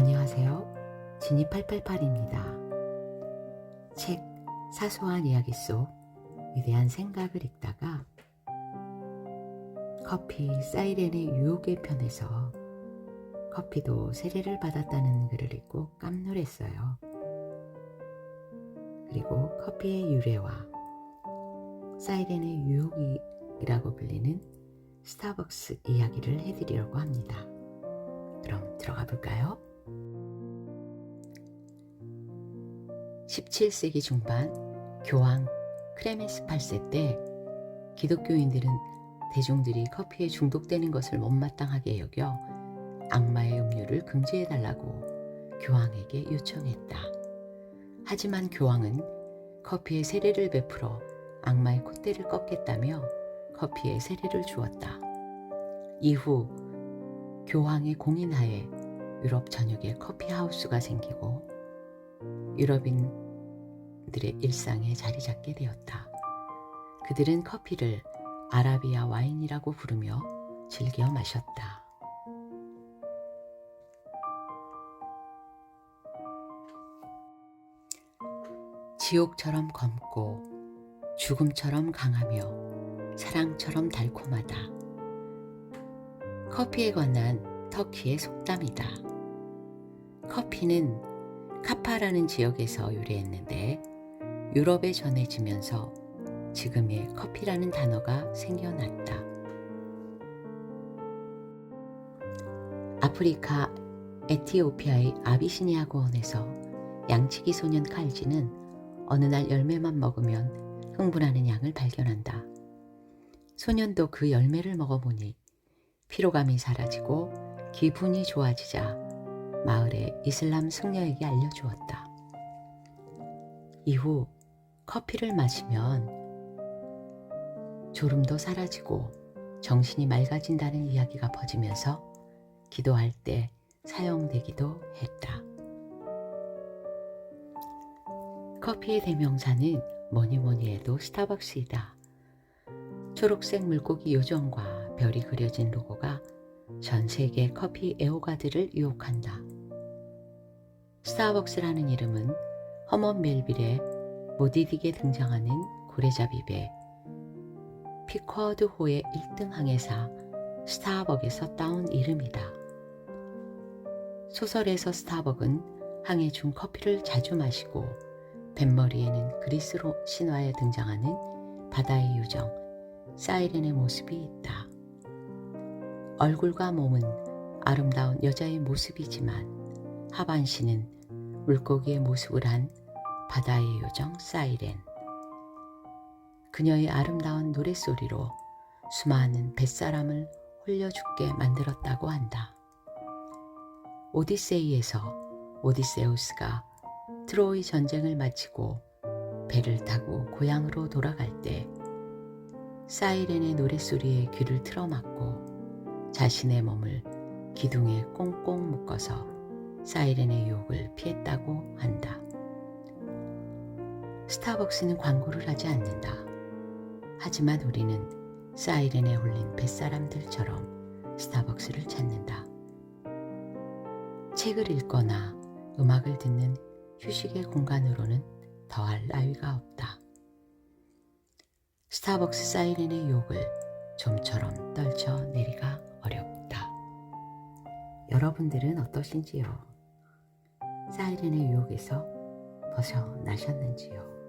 안녕하세요. 진이 888입니다. 책 사소한 이야기 속 위대한 생각을 읽다가 커피 사이렌의 유혹의 편에서 커피도 세례를 받았다는 글을 읽고 깜놀했어요. 그리고 커피의 유래와 사이렌의 유혹이라고 불리는 스타벅스 이야기를 해드리려고 합니다. 그럼 들어가 볼까요? 17세기 중반 교황 크레멘스 8세 때 기독교인들은 대중들이 커피에 중독되는 것을 못마땅하게 여겨 악마의 음료를 금지해달라고 교황에게 요청했다. 하지만 교황은 커피에 세례를 베풀어 악마의 콧대를 꺾겠다며 커피에 세례를 주었다. 이후 교황의 공인하에 유럽 전역에 커피 하우스가 생기고 유럽인들의 일상에 자리 잡게 되었다. 그들은 커피를 아라비아 와인이라고 부르며 즐겨 마셨다. 지옥처럼 검고 죽음처럼 강하며 사랑처럼 달콤하다. 커피에 관한 터키의 속담이다. 커피는 카파라는 지역에서 유래했는데 유럽에 전해지면서 지금의 커피라는 단어가 생겨났다. 아프리카 에티오피아의 아비시니아 고원에서 양치기 소년 칼지는 어느 날 열매만 먹으면 흥분하는 양을 발견한다. 소년도 그 열매를 먹어보니 피로감이 사라지고 기분이 좋아지자 마을의 이슬람 승려에게 알려주었다. 이후 커피를 마시면 졸음도 사라지고 정신이 맑아진다는 이야기가 퍼지면서 기도할 때 사용되기도 했다. 커피의 대명사는 뭐니 뭐니 해도 스타벅스이다. 초록색 물고기 요정과 별이 그려진 로고가 전 세계 커피 애호가들을 유혹한다. 스타벅스라는 이름은 허먼 멜빌의 모디딕에 등장하는 고래잡이배 피커드 호의 1등 항해사 스타벅에서 따온 이름이다. 소설에서 스타벅은 항해 중 커피를 자주 마시고 뱃머리에는 그리스로 신화에 등장하는 바다의 요정 사이렌의 모습이 있다. 얼굴과 몸은 아름다운 여자의 모습이지만 하반신은 물고기의 모습을 한 바다의 요정 사이렌. 그녀의 아름다운 노랫소리로 수많은 뱃사람을 홀려 죽게 만들었다고 한다. 오디세이에서 오디세우스가 트로이 전쟁을 마치고 배를 타고 고향으로 돌아갈 때 사이렌의 노랫소리에 귀를 틀어막고 자신의 몸을 기둥에 꽁꽁 묶어서 사이렌의 유혹을 피했다고 한다. 스타벅스는 광고를 하지 않는다. 하지만 우리는 사이렌에 홀린 뱃사람들처럼 스타벅스를 찾는다. 책을 읽거나 음악을 듣는 휴식의 공간으로는 더할 나위가 없다. 스타벅스 사이렌의 유혹을 좀처럼 어렵다. 여러분들은 어떠신지요? 사이렌의 유혹에서 벗어나셨는지요?